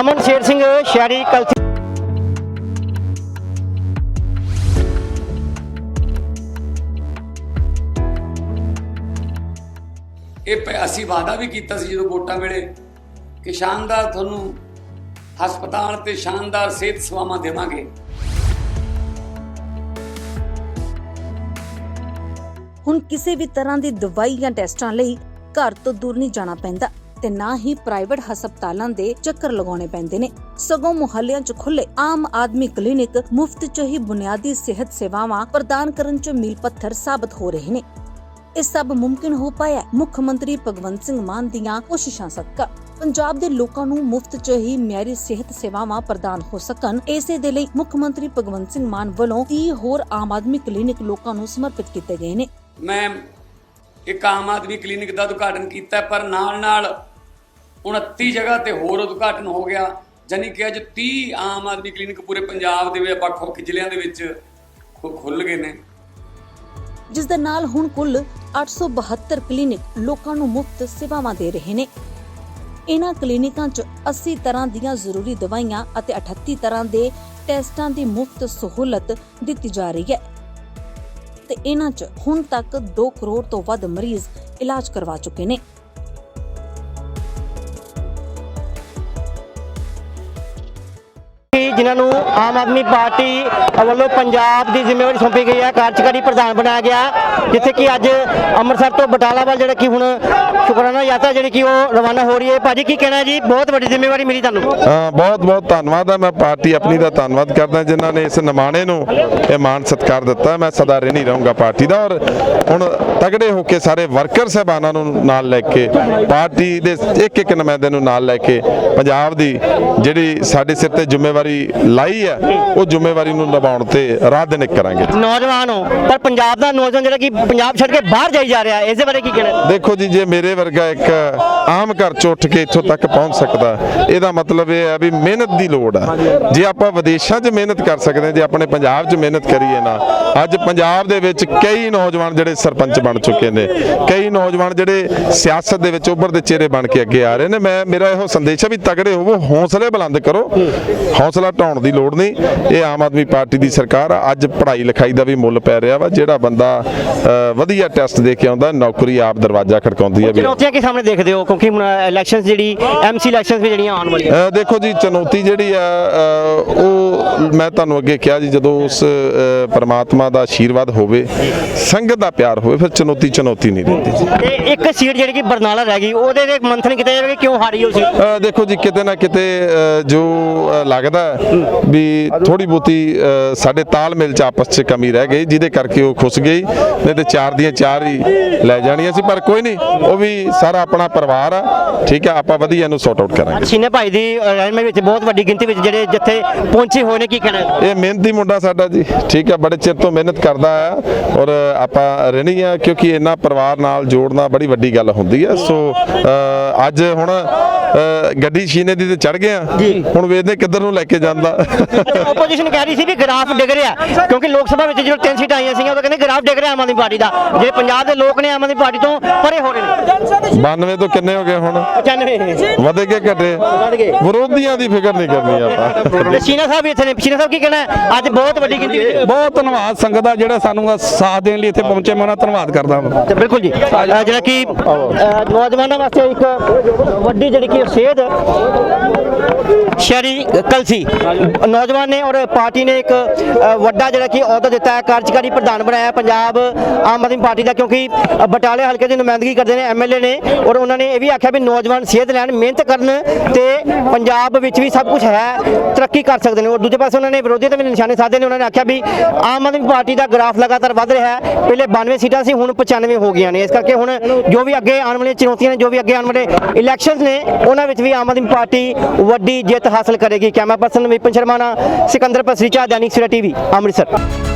ਅਮਨ ਸ਼ੇਰ ਸਿੰਘ ਸ਼ਹਿਰੀ ਕਲਸੀ ਇਹ ਪ- ਅਸੀਂ ਵਾਅਦਾ ਵੀ ਕੀਤਾ ਸੀ ਜਦੋਂ ਵੋਟਾਂ ਵੇਲੇ ਕਿ ਸ਼ਾਨਦਾਰ ਤੁਹਾਨੂੰ ਹਸਪਤਾਲ ਤੇ ਸ਼ਾਨਦਾਰ ਸਿਹਤ ਸੇਵਾਵਾਂ ਦੇਵਾਂਗੇ। ਹੁਣ ਕਿਸੇ ਵੀ ਤਰ੍ਹਾਂ ਦੀ ਦਵਾਈ ਜਾਂ ਟੈਸਟਾਂ ਲਈ ਘਰ ਤੋਂ ਦੂਰ ਨਹੀਂ ਜਾਣਾ ਪੈਂਦਾ। ਤੇ ਨਾ ਹੀ ਪ੍ਰਾਈਵੇਟ ਹਸਪਤਾਲਾਂ ਦੇ ਚੱਕਰ ਲਗਾਉਣੇ ਪੈਂਦੇ ਨੇ। ਸਗੋਂ ਮੁਹੱਲਿਆਂ 'ਚ ਖੁੱਲੇ ਆਮ ਆਦਮੀ ਕਲੀਨਿਕ ਮੁਫਤ 'ਚ ਹੀ ਬੁਨਿਆਦੀ ਸਿਹਤ ਸੇਵਾਵਾਂ ਪ੍ਰਦਾਨ ਕਰਨ 'ਚ ਮੀਲ ਪੱਥਰ ਸਾਬਤ ਹੋ ਰਹੇ ਨੇ। ਇਹ ਸਭ ਮੁਮਕਿਨ ਹੋ ਪਾਇਆ ਮੁੱਖ ਮੰਤਰੀ ਭਗਵੰਤ ਸਿੰਘ ਮਾਨ ਦੀਆਂ ਕੋਸ਼ਿਸ਼ਾਂ ਸਦਕਾ। ਪੰਜਾਬ ਦੇ ਲੋਕਾਂ ਨੂੰ ਮੁਫਤ 'ਚ ਹੀ ਮਿਆਰੀ ਸਿਹਤ ਸੇਵਾਵਾਂ ਪ੍ਰਦਾਨ ਹੋ ਸਕਣ, ਇਸੇ ਦੇ ਲਈ ਮੁੱਖ ਮੰਤਰੀ ਭਗਵੰਤ ਸਿੰਘ ਮਾਨ ਵੱਲੋਂ 30 ਹੋਰ ਆਮ ਆਦਮੀ ਕਲੀਨਿਕ ਲੋਕਾਂ ਨੂੰ ਸਮਰਪਿਤ ਕੀਤੇ ਗਏ ਨੇ। ਮੈਂ ਇੱਕ ਆਮ ਆਦਮੀ ਕਲੀਨਿਕ ਦਾ ਉਦਘਾਟਨ ਕੀਤਾ, ਪਰ ਨਾਲ ਨਾਲ 29 ਜਗ੍ਹਾ ਤੇ ਹੋਰ ਉਦਘਾਟਨ ਹੋ ਗਿਆ ਜਾਨੀ ਕਿ ਅੱਜ 30 ਆਮ ਆਦਮੀ ਕਲੀਨਿਕ ਪੂਰੇ ਪੰਜਾਬ ਦੇ ਵਿੱਚ, ਵੱਖ ਵੱਖ ਜ਼ਿਲ੍ਹਿਆਂ ਦੇ ਵਿੱਚ ਖੁੱਲ ਗਏ ਨੇ। ਜਿਸ ਦੇ ਨਾਲ ਹੁਣ ਕੁੱਲ 872 ਕਲੀਨਿਕ ਲੋਕਾਂ ਨੂੰ ਮੁਫਤ ਸੇਵਾਵਾਂ ਦੇ ਰਹੇ ਨੇ। ਇਹਨਾਂ ਕਲੀਨਿਕਾਂ 'ਚ 80 ਤਰ੍ਹਾਂ ਦੀਆਂ ਜ਼ਰੂਰੀ ਦਵਾਈਆਂ ਅਤੇ 38 ਤਰ੍ਹਾਂ ਦੇ ਟੈਸਟਾਂ ਦੀ ਮੁਫਤ ਸਹੂਲਤ ਦਿੱਤੀ ਜਾ ਰਹੀ ਹੈ। ਤੇ ਇਹਨਾਂ 'ਚ ਹੁਣ ਤੱਕ 2 ਕਰੋੜ ਤੋਂ ਵੱਧ ਮਰੀਜ਼ ਇਲਾਜ ਕਰਵਾ ਚੁੱਕੇ ਨੇ। ਜਿਨ੍ਹਾਂ ਨੂੰ ਆਮ ਆਦਮੀ ਪਾਰਟੀ ਵੱਲੋਂ ਪੰਜਾਬ ਦੀ ਜ਼ਿੰਮੇਵਾਰੀ ਸੌਂਪੀ ਗਈ ਹੈ, ਕਾਰਜਕਾਰੀ ਪ੍ਰਧਾਨ ਬਣਾਇਆ ਗਿਆ, ਜਿੱਥੇ ਕਿ ਅੱਜ ਅੰਮ੍ਰਿਤਸਰ ਤੋਂ ਬਟਾਲਾ ਵੱਲ ਜਿਹੜਾ ਕਿ ਹੁਣ ਸ਼ੁਕਰਾਨਾ ਯਾਤਰਾ ਜਿਹੜੀ ਕਿ ਉਹ ਰਵਾਨਾ ਹੋ ਰਹੀ ਹੈ। ਭਾਜੀ, ਕੀ ਕਹਿਣਾ ਜੀ? ਬਹੁਤ ਵੱਡੀ ਜ਼ਿੰਮੇਵਾਰੀ ਮਿਲੀ ਤੁਹਾਨੂੰ। ਬਹੁਤ ਬਹੁਤ ਧੰਨਵਾਦ ਹੈ ਮੈਂ ਪਾਰਟੀ ਆਪਣੀ ਦਾ ਧੰਨਵਾਦ ਕਰਦਾ, ਜਿਨ੍ਹਾਂ ਨੇ ਇਸ ਨਿਮਾਣੇ ਨੂੰ ਇਹ ਮਾਣ ਸਤਿਕਾਰ ਦਿੱਤਾ। ਮੈਂ ਸਦਾ ਰਹਿਣੀ ਰਹੂੰਗਾ ਪਾਰਟੀ ਦਾ। ਔਰ ਹੁਣ ਤਗੜੇ ਹੋ ਕੇ ਸਾਰੇ ਵਰਕਰ ਸਹਿਬਾਨਾਂ ਨੂੰ ਨਾਲ ਲੈ ਕੇ ਪਾਰਟੀ ਦੇ ਇੱਕ ਇੱਕ ਨੁਮਾਇੰਦੇ ਨੂੰ ਨਾਲ ਲੈ ਕੇ ਪੰਜਾਬ ਦੀ ਜਿਹੜੀ ਸਾਡੇ ਸਿਰ ਤੇ ਜ਼ਿੰਮੇਵਾਰੀ ਲਾਈ ਹੈ ਉਹ ਜ਼ਿੰਮੇਵਾਰੀ ਨੂੰ ਨਿਭਾਉਣ ਤੇ ਰਾਹ ਦੇ ਨਿਕ ਕਰਾਂਗੇ। ਨੌਜਵਾਨ ਹੋ ਪਰ ਪੰਜਾਬ ਦਾ ਨੌਜਵਾਨ ਜਿਹੜਾ ਕਿ ਪੰਜਾਬ ਛੱਡ ਕੇ ਬਾਹਰ ਜਾਈ ਜਾ ਰਿਹਾ ਹੈ ਇਸ ਦੇ ਬਾਰੇ ਕੀ ਕਹਿਣਾ? ਦੇਖੋ ਜੀ ਜੇ ਮੇਰੇ ਵਰਗਾ ਇੱਕ ਆਮ ਘਰ ਚ ਉੱਠ ਕੇ ਇੱਥੋਂ ਤੱਕ ਪਹੁੰਚ ਸਕਦਾ ਇਹਦਾ ਮਤਲਬ ਇਹ ਹੈ ਵੀ ਮਿਹਨਤ ਦੀ ਲੋੜ ਆ। ਜੇ ਆਪਾਂ ਵਿਦੇਸ਼ਾਂ 'ਚ ਮਿਹਨਤ ਕਰ ਸਕਦੇ ਹਾਂ ਜੇ ਆਪਣੇ ਪੰਜਾਬ 'ਚ ਮਿਹਨਤ ਕਰੀਏ ਨਾ ਅੱਜ ਪੰਜਾਬ ਦੇ ਵਿੱਚ ਕਈ ਨੌਜਵਾਨ ਜਿਹੜੇ ਸਰਪੰਚ ਬਣ ਚੁੱਕੇ ਨੇ। ਕਈ ਨੌਜਵਾਨ ਜਿਹੜੇ ਸਿਆਸਤ ਦੇ ਵਿੱਚ ਉੱਭਰਦੇ ਚਿਹਰੇ ਬਣ ਕੇ ਅੱਗੇ ਆ ਰਹੇ ਨੇ। ਮੈਂ ਮੇਰਾ ਇਹੋ ਸੰਦੇਸ਼ ਹੈ ਵੀ ਤਗੜੇ ਹੋਵੋ ਹੌਸਲੇ ਬੁਲੰਦ ਕਰੋ। ਹੌਸਲਾ ਢਾਉਣ ਦੀ ਲੋੜ ਨਹੀਂ। ਇਹ ਆਮ ਆਦਮੀ ਪਾਰਟੀ ਦੀ ਸਰਕਾਰ ਆ। ਅੱਜ ਪੜ੍ਹਾਈ ਲਿਖਾਈ ਦਾ ਵੀ ਮੁੱਲ ਪੈ ਰਿਹਾ ਵਾ ਜਿਹੜਾ ਬੰਦਾ ਵਧੀਆ ਟੈਸਟ ਦੇ ਕੇ ਆਉਂਦਾ ਨੌਕਰੀ ਆਪ ਦਰਵਾਜ਼ਾ ਖੜਕਾਉਂਦੀ ਹੈ ਵੀ। ਚੁਣੌਤੀਆਂ ਕੀ ਸਾਹਮਣੇ ਦੇਖਦੇ ਹੋ? ਕਿਉਂਕਿ ਹੁਣ ਇਲੈਕਸ਼ਨਸ ਜਿਹੜੀ ਐਮਸੀ ਇਲੈਕਸ਼ਨਸ ਵੀ ਜਿਹੜੀਆਂ ਆਉਣ ਵਾਲੀਆਂ। ਦੇਖੋ ਜੀ ਚੁਣੌਤੀ ਜਿਹੜੀ ਆ ਉਹ ਮੈਂ ਤੁਹਾਨੂੰ ਅੱਗੇ ਕਿਹਾ ਜੀ ਜਦੋਂ ਉਸ ਪ੍ਰਮਾਤਮਾ ਦਾ ਆਸ਼ੀਰਵਾਦ ਹੋਵੇ ਸੰਗਤ ਦਾ ਪਿਆਰ ਹੋਵੇ ਫਿਰ ਚੁਣੌਤੀ ਚੁਣੌਤੀ ਨਹੀਂ ਰਹਿੰਦੀ ਤੇ ਇੱਕ ਸੀਟ ਜਿਹੜੀ ਕਿ ਬਰਨਾਲਾ ਰਹਿ ਗਈ ਉਹਦੇ ਤੇ ਮੰਥਨ ਕੀਤਾ ਜਾਵੇ ਕਿ ਕਿਉਂ ਹਾਰੀ ਉਹ ਸੀਟ? ਦੇਖੋ ਜੀ ਕਿਤੇ ਨਾ ਕਿਤੇ ਜੋ ਲੱਗਦਾ ਹੈ ਵੀ ਥੋੜੀ ਬਹੁਤੀ ਅ, ਸਾਡੇ ਤਾਲਮੇਲ ਚ ਆਪਸ ਚ ਕਮੀ ਰਹਿ ਗਈ ਜਿਹਦੇ ਕਰਕੇ ਉਹ ਖੁੱਸ ਗਈ ਨਹੀਂ ਤੇ ਚਾਰ ਦੀਆਂ ਚਾਰ ਹੀ ਲੈ ਜਾਣੀਆਂ ਸੀ ਪਰ ਕੋਈ ਨਹੀਂ ਉਹ ਵੀ ਸਾਰਾ ਆਪਣਾ ਪਰਿਵਾਰ ਆ ਠੀਕ ਹੈ ਆਪਾਂ ਵਧੀਆ ਇਹਨੂੰ ਸੌਟ ਆਊਟ ਕਰਾਂਗੇ। ਸੀਨੇ ਭਾਈ ਦੀ ਰਹਿਨਮਈ ਵਿੱਚ ਬਹੁਤ ਵੱਡੀ ਗਿਣਤੀ ਵਿੱਚ ਜਿਹੜੇ ਜਿੱਥੇ ਪਹੁੰਚੇ ਹੋਏ ਨੇ ਕੀ ਕਹਿਣਾ? ਹੈ? ਇਹ ਮਿਹਨਤੀ ਮੁੰਡਾ ਸਾਡਾ ਜੀ ਠੀਕ ਹੈ ਬੜੇ ਚਿਰ ਤੋਂ ਮਿਹਨਤ ਕਰਦਾ ਆ ਔਰ ਆਪਾਂ ਰਹਿਣੀ ਆ ਕਿਉਂਕਿ ਇਹਨਾਂ ਪਰਿਵਾਰ ਨਾਲ ਜੋੜਨਾ ਬੜੀ ਵੱਡੀ ਗੱਲ ਹੁੰਦੀ ਹੈ। ਸੋ ਅ, ਅੱਜ ਹੁਣ ਗੱਡੀ ਸ਼ੀਨੇ ਦੀ ਤੇ ਚੜ ਗਏ ਆ। ਹੁਣ ਵੇਖਦੇ ਕਿੱਧਰ ਨੂੰ ਲੈ ਕੇ ਜਾਂਦਾ। ਆਪੋਜੀਸ਼ਨ ਕਹਿ ਰਹੀ ਸੀ ਵੀ ਗ੍ਰਾਫ ਡਿੱਗ ਰਿਹਾ। ਕਿਉਂਕਿ ਲੋਕ ਸਭਾ ਵਿੱਚ ਜਦੋਂ ਤਿੰਨ ਸੀਟਾਂ ਆਈਆਂ ਸੀਗੀਆਂ ਉਹ ਕਹਿੰਦੇ ਗ੍ਰਾਫ ਡਿੱਗ ਰਿਹਾ ਆਮ ਆਦਮੀ ਪਾਰਟੀ ਦਾ। ਜਿਹੜੇ ਪੰਜਾਬ ਦੇ ਲੋਕ ਨੇ ਆਮ ਆਦਮੀ ਪਾਰਟੀ ਤੋਂ ਪਰੇ ਹੋ ਰਹੇ ਨੇ। 92 ਤੋਂ ਕਿੰਨੇ ਹੋ ਗਏ ਹੁਣ? 95 ਵਧੇ ਕੇ ਘਟੇ। ਵਿਰੋਧੀਆਂ ਦੀ ਫਿਕਰ ਨਹੀਂ ਕਰਨੀ ਆਪਾਂ। ਸ਼ੀਨਾ ਸਾਹਿਬ ਇੱਥੇ ਨੇ। ਸ਼ੀਨਾ ਸਾਹਿਬ ਕੀ ਕਹਿਣਾ? ਅੱਜ ਬਹੁਤ ਵੱਡੀ ਗਿਣਤੀ ਵਿੱਚ ਬਹੁਤ ਧੰਨਵਾਦ ਸੰਗਤ ਦਾ ਜਿਹੜਾ ਸਾਨੂੰ ਸਾਥ ਦੇਣ ਲਈ ਇੱਥੇ ਪਹੁੰਚੇ। ਮੈਂ ਉਹਨਾਂ ਧੰਨਵਾਦ ਕਰਦਾ ਹਾਂ। ਬਿਲਕੁਲ ਜੀ। ਜਿਹੜਾ ਕਿ ਨੌਜਵਾਨਾਂ ਵਾਸਤੇ ਇੱਕ ਵੱਡੀ ਜਿਹੜੀ ਕਿ ਸੇਧ ਸ਼ਹਿਰੀ ਕਲਸੀ। ਨੌਜਵਾਨ ਨੇ ਔਰ ਪਾਰਟੀ ਨੇ ਇੱਕ ਵੱਡਾ ਜਿਹੜਾ ਕਿ ਅਹੁਦਾ ਦਿੱਤਾ ਹੈ, ਕਾਰਜਕਾਰੀ ਪ੍ਰਧਾਨ ਬਣਾਇਆ ਪੰਜਾਬ ਆਮ ਆਦਮੀ ਪਾਰਟੀ ਦਾ, ਕਿਉਂਕਿ ਬਟਾਲੇ ਹਲਕੇ ਦੀ ਨੁਮਾਇੰਦਗੀ ਕਰਦੇ ਨੇ ਐਮਐਲਏ ਨੇ ਔਰ ਉਹਨਾਂ ਨੇ ਇਹ ਵੀ ਆਖਿਆ ਵੀ ਨੌਜਵਾਨ ਸੇਧ ਲੈਣ, ਮਿਹਨਤ ਕਰਨ ਤੇ ਪੰਜਾਬ ਵਿੱਚ ਵੀ ਸਭ ਕੁਝ ਹੈ, ਤਰੱਕੀ ਕਰ ਸਕਦੇ ਨੇ। ਔਰ ਦੂਜੇ ਪਾਸੇ ਉਹਨਾਂ ਨੇ ਵਿਰੋਧੀਆਂ ਤੇ ਵੀ ਨਿਸ਼ਾਨੇ ਸਾਧੇ ਨੇ। ਉਹਨਾਂ ਨੇ ਆਖਿਆ ਵੀ ਆਮ ਆਦਮੀ ਪਾਰਟੀ ਦਾ ਗ੍ਰਾਫ ਲਗਾਤਾਰ ਵੱਧ ਰਿਹਾ ਹੈ। ਪਹਿਲੇ 92 ਸੀਟਾਂ ਸੀ, ਹੁਣ 95 ਹੋ ਗਈਆਂ ਨੇ। ਇਸ ਕਰਕੇ ਹੁਣ ਜੋ ਵੀ ਅੱਗੇ ਆਉਣ ਵਾਲੀਆਂ ਚੁਣੌਤੀਆਂ ਨੇ, ਜੋ ਵੀ ਅੱਗੇ ਆਉਣ ਵਾਲੇ ਇਲੈਕਸ਼ਨਸ ਨੇ, ਉਹਨਾਂ ਵਿੱਚ ਵੀ ਆਮ ਆਦਮੀ ਪਾਰਟੀ ਵੱਡੀ ਜਿੱਤ ਹਾਸਲ ਕਰੇਗੀ ਕੈਮਰਾ ਪਰਸਨ ਵਿਪਨ ਸ਼ਰਮਾ ਨਾਲ ਸਿਕੰਦਰ ਪਸਰੀਚਾ ਦੈਨਿਕ ਸਵੇਰਾ ਟੀਵੀ ਅੰਮ੍ਰਿਤਸਰ।